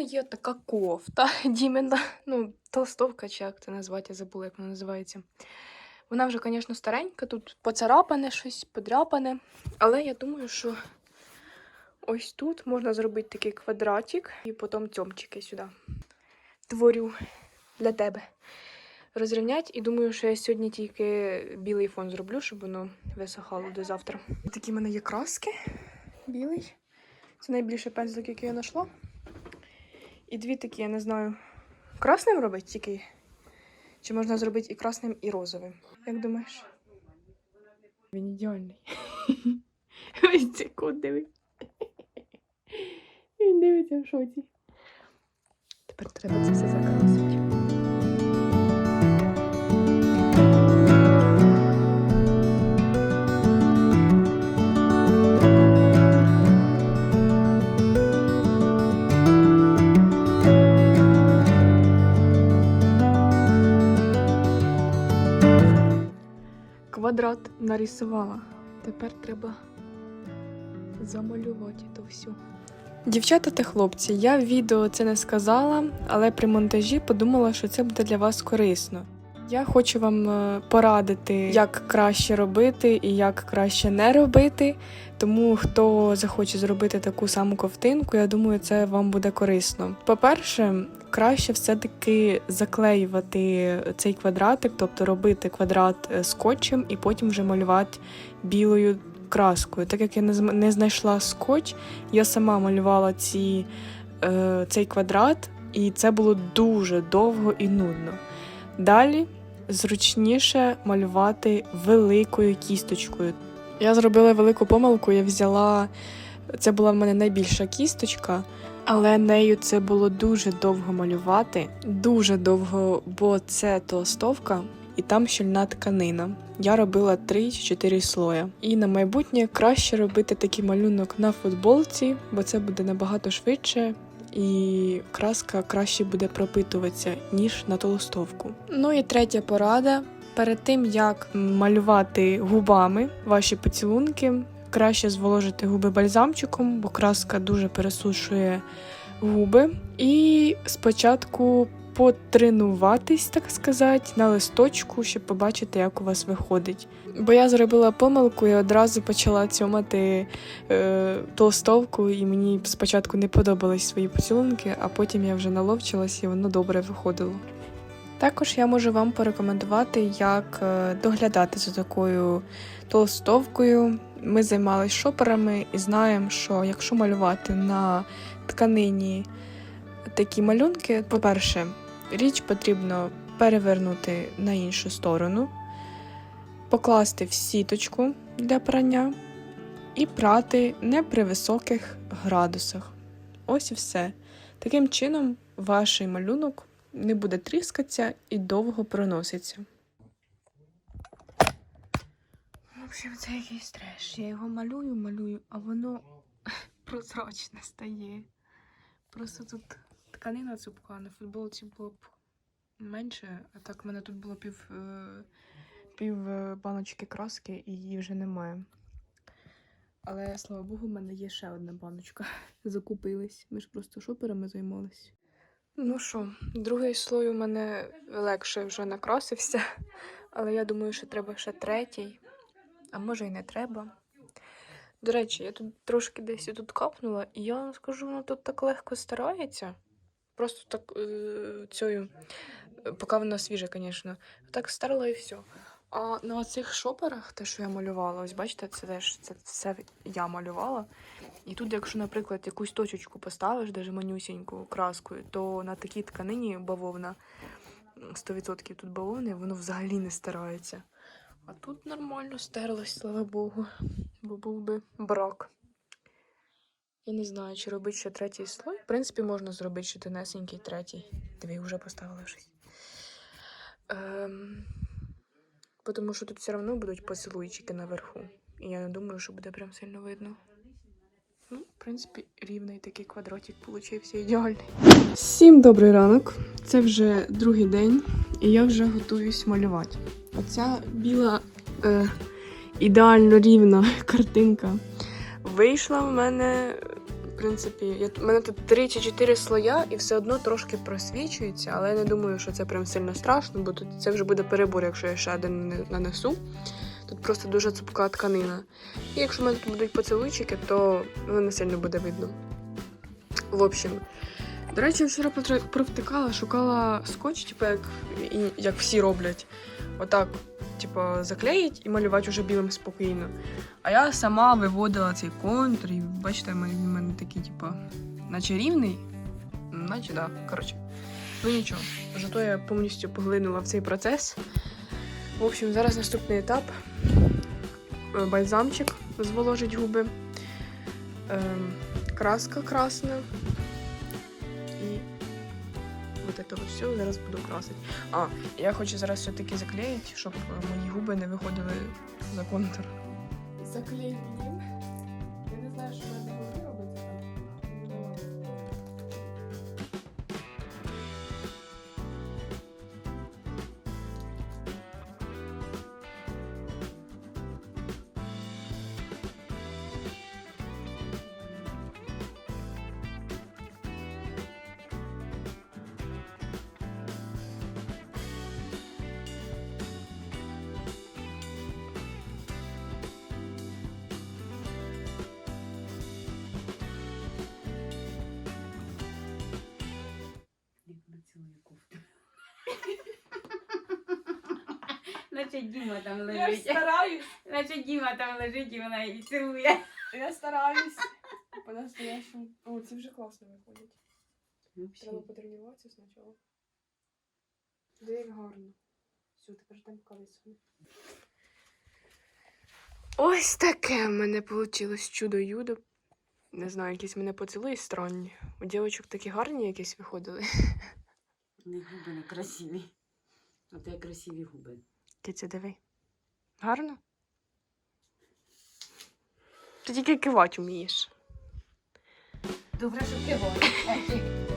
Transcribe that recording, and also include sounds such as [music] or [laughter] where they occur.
є така кофта [laughs] Дімена. Ну, толстовка, чи як це назвати, я забула, як вона називається. Вона вже, звісно, старенька, тут поцарапане щось, подряпане. Але я думаю, що ось тут можна зробити такий квадратик і потім тьомчики сюди. Творю для тебе. Розрівнять, і думаю, що я сьогодні тільки білий фон зроблю, щоб воно висохало до завтра. Такі в мене є краски. Білий. Це найбільший пензлик, який я знайшла. І дві такі, я не знаю, красним робити тільки. Чи можна зробити і красним, і розовим? Як думаєш? Він ідеальний. [laughs] Ось це кот диви. Він дивиться в шоці. Тепер треба це все закрасити. Квадрат нарисувала. Тепер треба замалювати то все. Дівчата та хлопці, я в відео це не сказала, але при монтажі подумала, що це буде для вас корисно. Я хочу вам е, порадити, як краще робити і як краще не робити. Тому хто захоче зробити таку саму ковтинку, я думаю, це вам буде корисно. По-перше, краще все-таки заклеювати цей квадратик, тобто робити квадрат е, скотчем і потім вже малювати білою краскою. Так як я не знайшла скотч, я сама малювала ці, е, цей квадрат, і це було дуже довго і нудно. Далі зручніше малювати великою кісточкою. Я зробила велику помилку, я взяла. Це була в мене найбільша кісточка, але нею це було дуже довго малювати. Дуже довго, бо це толстовка і там щільна тканина. Я робила 3 чи 4 слоя. І на майбутнє краще робити такий малюнок на футболці, бо це буде набагато швидше. І краска краще буде пропитуватися, ніж на толстовку. Ну і третя порада. Перед тим як малювати губами ваші поцілунки, краще зволожити губи бальзамчиком, бо краска дуже пересушує губи. І спочатку потренуватись, так сказати, на листочку, щоб побачити, як у вас виходить. Бо я зробила помилку і одразу почала цьомати е, толстовку, і мені спочатку не подобались свої поцілунки, а потім я вже наловчилась і воно добре виходило. Також я можу вам порекомендувати, як е, доглядати за такою толстовкою. Ми займалися шоперами і знаємо, що якщо малювати на тканині такі малюнки, по-перше, річ потрібно перевернути на іншу сторону, покласти в сіточку для прання і прати не при високих градусах. Ось і все. Таким чином, ваш малюнок не буде тріскатися і довго проноситься. В общем, це якийсь треш. Я його малюю, малюю, а воно [laughs] прозрачне стає. Просто тут тканина цупка, на футболці було б менше, а так в мене тут було пів, е, пів е, баночки краски і її вже немає. Але слава Богу, в мене є ще одна баночка. [laughs] Закупились. Ми ж просто шоперами займалися. Ну що, другий слой у мене легше вже накрасився, але я думаю, що треба ще третій, а може й не треба. До речі, я тут трошки десь тут капнула, і я вам скажу, воно тут так легко старається. Просто так е, цією, поки воно свіже, звісно, так старила і все. А на цих шоперах, те, що я малювала, ось бачите, це теж це все я малювала. І тут, якщо, наприклад, якусь точечку поставиш, даже манюсіньку краскою, то на такій тканині бавовна, м, 100% тут бавовни, воно взагалі не стирається. А тут нормально стерлось, слава Богу, бо був би брак. Я не знаю, чи робити ще третій слой. В принципі, можна зробити ще тонесенький третій. Диви, вже поставили щось. Ем, тому що тут все одно будуть поцілуйчики наверху. І я не думаю, що буде прям сильно видно. Ну, в принципі, рівний такий квадратик получився ідеальний. Всім добрий ранок. Це вже другий день, і я вже готуюсь малювати. Оця біла е, ідеально рівна [laughs] картинка вийшла в мене в принципі, я, у мене тут 3 чи 4 слоя, і все одно трошки просвічується, але я не думаю, що це прям сильно страшно, бо тут це вже буде перебор, якщо я ще один не- нанесу. Тут просто дуже цупка тканина. І якщо в мене тут будуть поцілуйчики, то воно не сильно буде видно. В общем, до речі, я вчора провтикала, шукала скотч, типу, як, як всі роблять. Отак, типу, заклеїть і малювати вже білим спокійно. А я сама виводила цей контур, і бачите, в мене- він в мене такий, типу, наче рівний. Наче, так. Да. Коротше. Ну нічого. Зато я повністю поглинула в цей процес. В общем, зараз наступний етап. Е, Бальзамчик зволожить губи. Ем, краска красна. І этого все зараз буду красити. А, я хочу зараз все-таки заклеїти, щоб мої губи не виходили за контур. Заклеїть Наче Діма там Я лежить. стараюсь, [laughs] Наче Діма там лежить і вона її цілує. я стараюсь. По-настоящему. О, це вже класно виходить. Треба потренуватися спочатку. Де як гарно. Все, тепер там колесо. Ось таке в мене вийшло чудо-юдо. Не знаю, якісь мене поцілуї странні. У дівчаток такі гарні якісь виходили. Не губи не красиві. А те красиві губи. Киця, диви. Гарно? Ти тільки кивати вмієш. Добре, що киває.